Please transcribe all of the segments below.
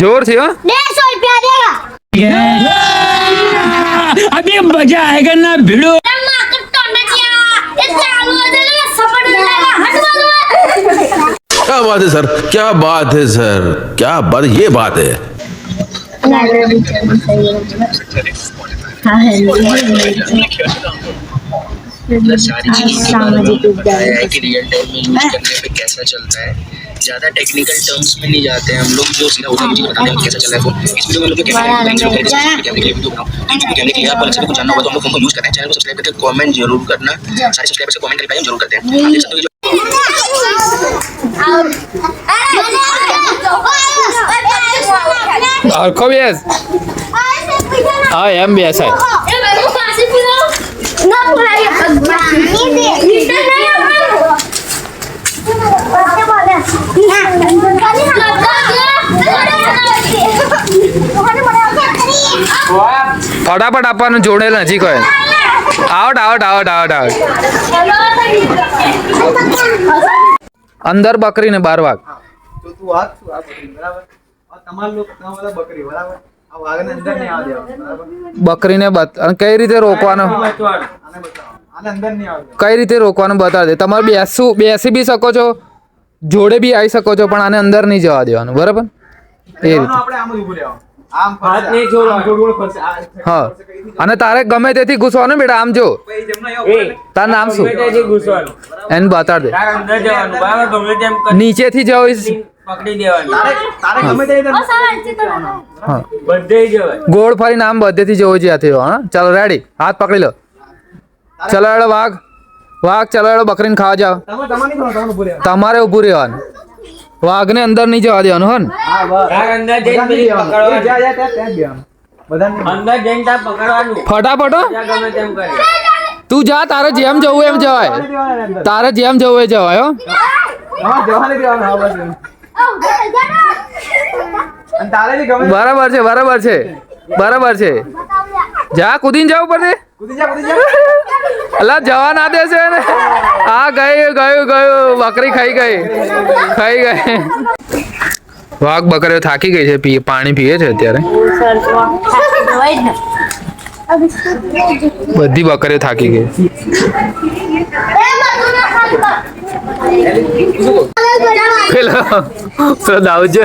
ज़ोर से हाँ? अभी मज़ा आएगा ना भिड़ो। क्या बात है सर? क्या बात है सर? क्या बात ये बात है। सामाजिक विज्ञान रियल टाइम में यूज़ करने पे कैसा चलता है। ज़्यादा टेक्निकल टर्म्स में नहीं जाते हैं हम लोग जो सीधा मुझे बताने में कैसा चला है फोन इस तो हम लोग यूज़ करते हैं कमेंट जरूर करना सारे सब्सक्राइबर से कमेंट जरूर करते हैं और को भी हाँ एम बी ऐसा है ना पूरा ये ફટાફટ આપવાનું જોડે નજીક હોય. Out out out out out અંદર બકરી ને બાર બરાબર? બકરીને બત અને કઈ રીતે રોકવાનું? કઈ રીતે રોકવાનું બતાવી દે. તમારે બેસવું બેસી બી શકો છો જોડે બી આવી શકો છો પણ આને અંદર નહીં જવા દેવાનું બરાબર? એ રીતે. આપણે આમ જ ઊભું રહેવાનું આમ હાથ નહીં છોડવાનું ગોળ ગોળ ફરશે આ હા અને તારે ગમે તેથી ઘૂસવાનું બેટા આમ જો. તાર નામ શું? એને બતાડ દે. નીચેથી જઈશ પકડી દેવાનું. તારે તારે ગમે તે રીતે હા. બધે જવાય. ગોળ ફરીને નામ બધેથી જવું છે આથી હા. ચાલો રેડી હાથ પકડી લો. ચલો એડો વાઘ. વાઘ ચલો એડો બકરીને ખાવા જાઓ. તમારે ઉભું તમારે ઊભું રહેવાનું. તમારે ને વાઘને અંદર નહીં જવા દેવાનું હન? ફટાફટ તું જા તારે જેમ જવું એમ જવાય. તારે જેમ જવું એ જવાય બરાબર છે બરાબર છે. બરાબર છે. જા કુદીને જવું પડે. કૂદી જા, કૂદી જા. અલા જવા ના દેશે ને આ ગયું ગયું ગયું. બકરી ખાઈ ગઈ. ખાઈ ગઈ. વાઘ બકરીઓ થાકી ગઈ છે પીએ પાણી પીએ છે અત્યારે. બધી બકરીઓ થાકી ગઈ. પેલો પેલો છે.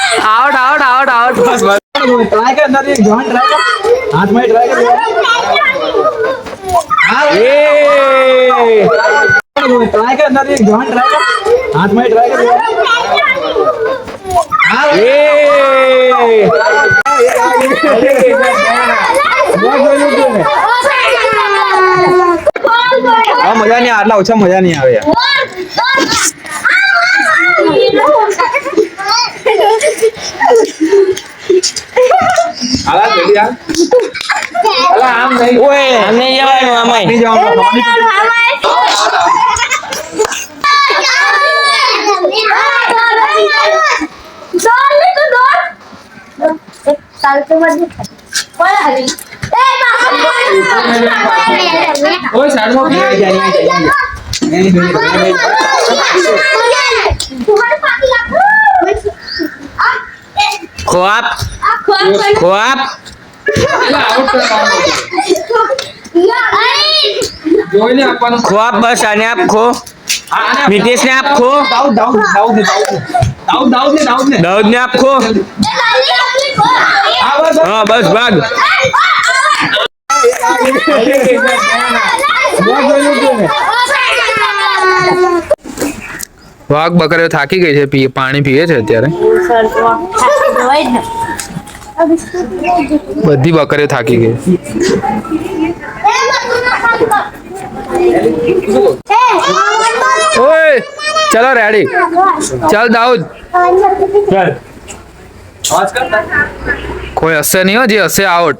આઉટ આઉટ આઉટ આઉટ બસ બસ. ટ્રાય કર અંદર એક જવાન ટ્રાય કર. હાથમાં ટ્રાય કર. હા એ ટ્રાય કર અંદર એક જવાન ટ્રાય કર. હાથમાં ટ્રાય કર. હા એ મજા નહીં આટલા ઓછા મજા નહીં આવે યાર. આલા જલ્દી આલા આમ નહીં. ઓય નહીં જવાનું આમાંય. નહીં જવાનું ઓય સાઈડમાં પી જાય જાય જાય એની જોડે ખોઆપ ખોઆપ જોઈને આપવાનું ખોઆપ બસ આને આપ ખો નીતિશ ને આપ ખો દાઉદ દાઉદ દાઉદ ને દાઉદ દાઉદ ને દાઉદ ને દાઉદ ને આપ ખો હા બસ હા બસ ભાગ વાઘ બકરીઓ થાકી ગઈ છે પાણી પીએ છે અત્યારે. બધી બકરીઓ થાકી ગઈ. ઓય, ચલો રેડી ચાલ દાઉદ. કોઈ હશે નહીં હો, જે હશે આઉટ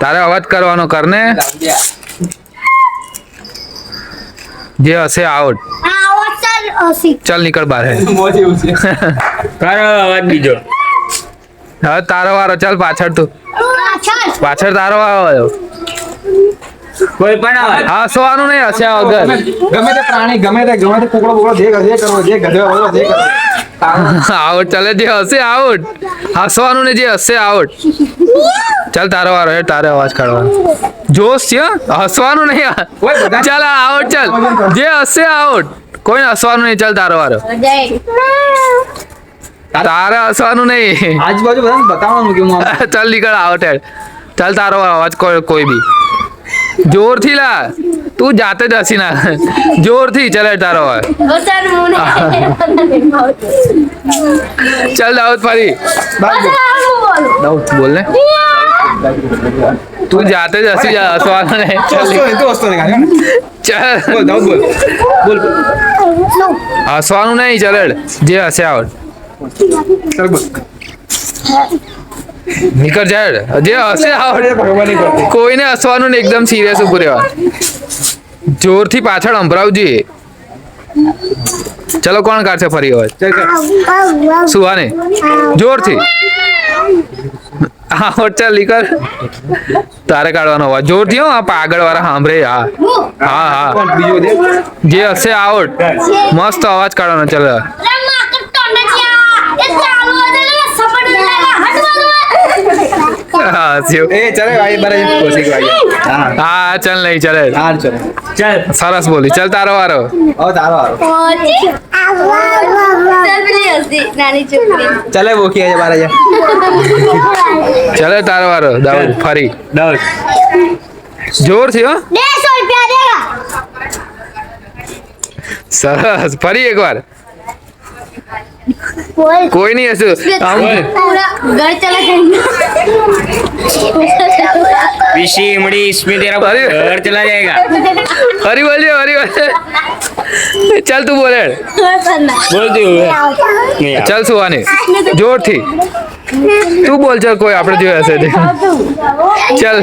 તારે અવાજ કરવાનો કરને જે હશે આઉટ આ અવસર અસી ચાલ નીકળ બહાર. કરો અવાજ બીજો. હવે તારો વારો ચાલ પાછળ તું. પાછળ? પાછળ તારો વારો કોઈ પણ અવાજ હસવાનું નહીં હશે વગર. ગમે તે પ્રાણી ગમે તે ગમે તે કુકડો બુકડો જે જે કરવો જે ગધેડો જે કરવો. આઉટ ચાલે જે હશે આઉટ હસવાનું ને જે હશે આઉટ ચાલ તારો વારો હે તારે અવાજ કાઢવાનો. જોશ છે હસવાનું નહીં ચાલ આઉટ ચાલ. જે હશે આઉટ કોઈ હસવાનું નહીં ચાલ તારો વારો. તારે હસવાનું નહીં. આજુબાજુ બધાને બતાવવાનું કે ચાલ નીકળ આઉટ હેડ. ચાલ તારો અવાજ કોઈ બી. જોરથી લા તું જાતે જ હસી ના જોરથી ચાલ તારો અવસર ચાલ દાઉદ ફરી દાઉદ બોલ ને તું જાતે જ હસી જા હસવાનું ને. ચાલ બોલ દાઉદ બોલ બોલ બોલ હસવાનું નહીં ચલડ જે હસે આવડ ચાલ બોલ નીકળ જાય જે હશે આવડ કોઈને હસવાનું ને એકદમ સિરિયસ ઉભું રહેવા. જોરથી પાછળ સંભળાવજે ચલો કોણ કાઢશે ફરી અવાજ સુહાને. જોરથી. હા હોટ ચાલ નીકળ. તારે કાઢવાનો અવાજ. જોરથી હો આ પાગળ વાળા સાંભળે. હા. હા હા. જે હશે આઉટ. મસ્ત અવાજ કાઢવાનો. ચાલ. એ ચાલે ભાઈ બારે કોશિક ભાઈ હા હા ચાલ નહીં ચાલે હાર ચાલે ચાલ સરસ બોલી ચાલ તારો વારો હવે તારો હારો પહોંચી ચાલ પેલી હસી નાની છોકરી ચાલે બોકી આજે બારે જા ચાલે તારો વારો દાઉદ ફરી દસ જોરથી હો દેસો રૂપિયા દેગા સરસ ફરી એકવાર બોલ કોઈ નહીં હશું આમ પૂરા ઘર ચલા विशी इमड़ी इसमें तेरा अरे। घर चला जाएगा ફરી બોલજો ફરી બોલ ચાલ તું બોલે बोल दो नहीं यार। ચાલ સુહાને જોરથી તું બોલ ચાલ કોઈ આપણે જોયા હશે તે ચાલ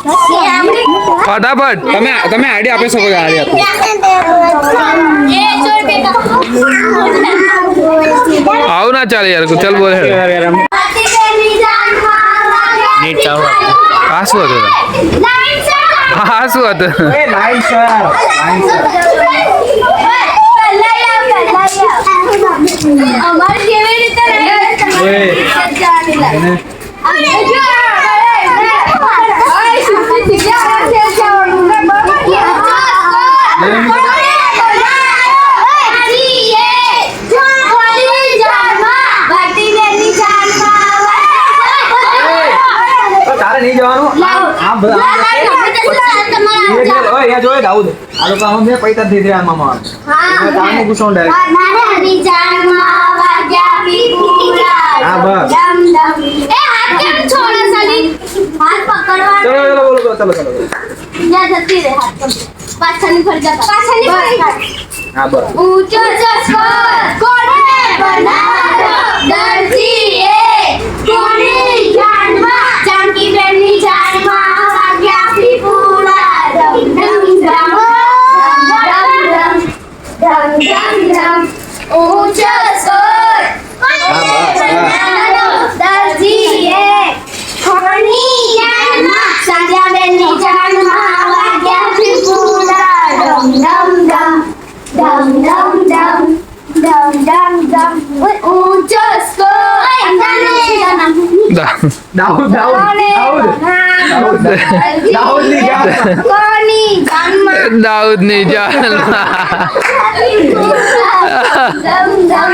ફટાફટ. તમે તમે આઈડિયા આપી શકો આઈડી આપો આવું ના ચાલે યાર ચાલ બોલે હા શું હતું હા શું હતું અમારે કેવી રીતે નહીં જવાનું. આમ બધા જોયે દાઉદ. આ લોકો આમાં બે પૈસા થઈ રહ્યા આમાં એમાં તારનું ગુસ્સો ડાયરેક્ટ હા, બસ. હાથ પકડવા ચલો ચલો બોલો બોલો, ચલો ચલો ત્યાં જતી રહે હાથ પકડ. પાછળની ફરી જતા પાછળની ફરી હા બસ ઊંચો ચશ્મો કોને બનાવ્યો દરજીએ કોની જાનમાં જાનકી બેનની જાનમાં વાગ્યા પીપુડા ધમ ધમ ધમ ધમ ધમ ધમ ધમ ઊંચો સ્વર dum ઊંચો સ્કોર દા- દાઉદ દાઉદ દાઉદ દાઉદની જાન કોની જન્મ દાઉદની જાન દમ દમ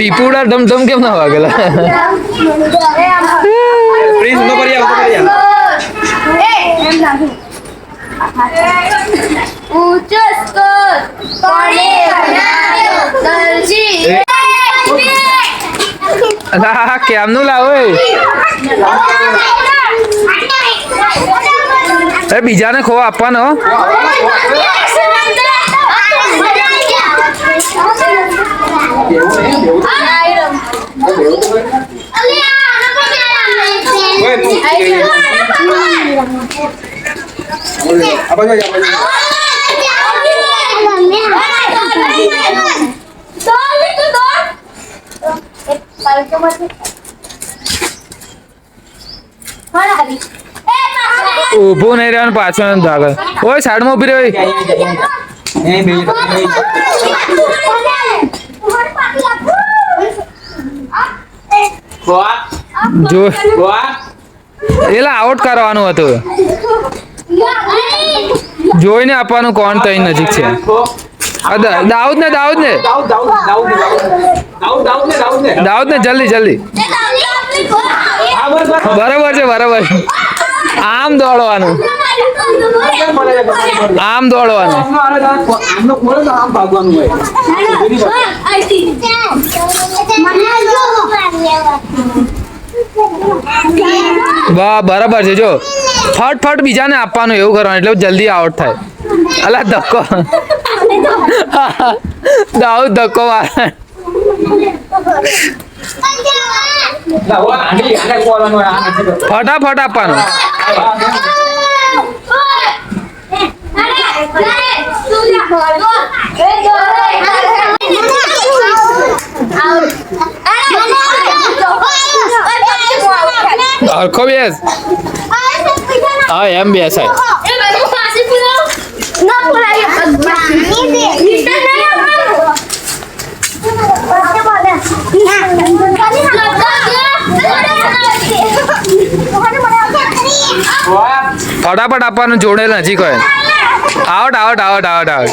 પીપુડા ધમધમ કેમ ના વાગેલા? પ્રિન્સ નો કરી આવો કરી આવો. એ? બીજાને લાગે ઊંચો સ્કોર કોણે બનાવ્યો દરજી અલા આ કેમનું લાવો એ? એ બીજાને ખો આપવાનો હો. ઊભું નહીં રહેવાનું પાછળ આગળ ઓય સાઈડમાં ઊભી રહ્યો જો. એલા આઉટ કરવાનું હતું. જોઈને આપવાનું કોણ તઈ નજીક છે. દાઉદ ને દાઉદ ને દાઉદ ને જલ્દી જલ્દી. બરાબર છે બરાબર છે. આમ દોડવાનું. આમ દોડવાનું આમનો ખોલો તો આમ ભાગવાનું હોય વાહ, બરાબર છે. જો ફટ ફટ બીજાને આપવાનું, એવું કરવાનું, એટલે જલ્દી આઉટ થાય. અલા, ધક્કો. દાઉદ ધક્કો મારે. ફટાફટ આપવાનું. હરખો બેસ હા એમ બેસાય ફટાફટ આપવાનું જોડેલ નજીક હોય out out out out out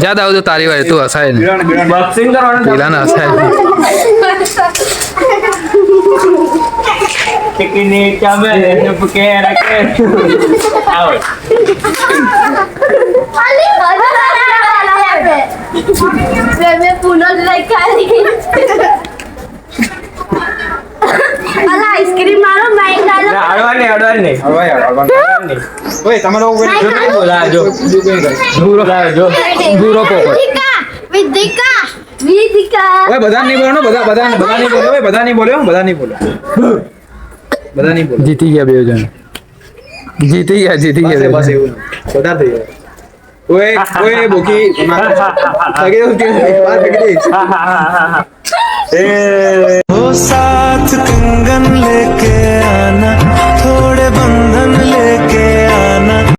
જા દાઉદ તારી વાય તું હસાય ને બોક્સિંગ કરવાનું પેલા ને હસાય ટિકિની ચામે ચૂપકે રાખે આઉટ આઈસ્ક્રીમ મારો માઇક આલો અડવાની અડવાની હવે યાર, હવે. ઓય, તમે લોકો કોઈ જો. બીજું જો. કરે. બોલાવજો દૂરો પોપટ. વિદિકા વિધિકા. ઓય, બધા નહીં બોલો બધા બધા બધા નહીં બોલો ઓય, બધા નહીં બોલ્યો બધા નહીં બોલો. બધા નહીં બોલો. જીતી ગયા બે જણ. જીતી ગયા જીતી ગયા બસ એવું. બધા થઈ ગયા. ઓય ઓય બોકી એમાં ફેંકી દઉં ફેંકી દઈશ એ. साथ I'm looking.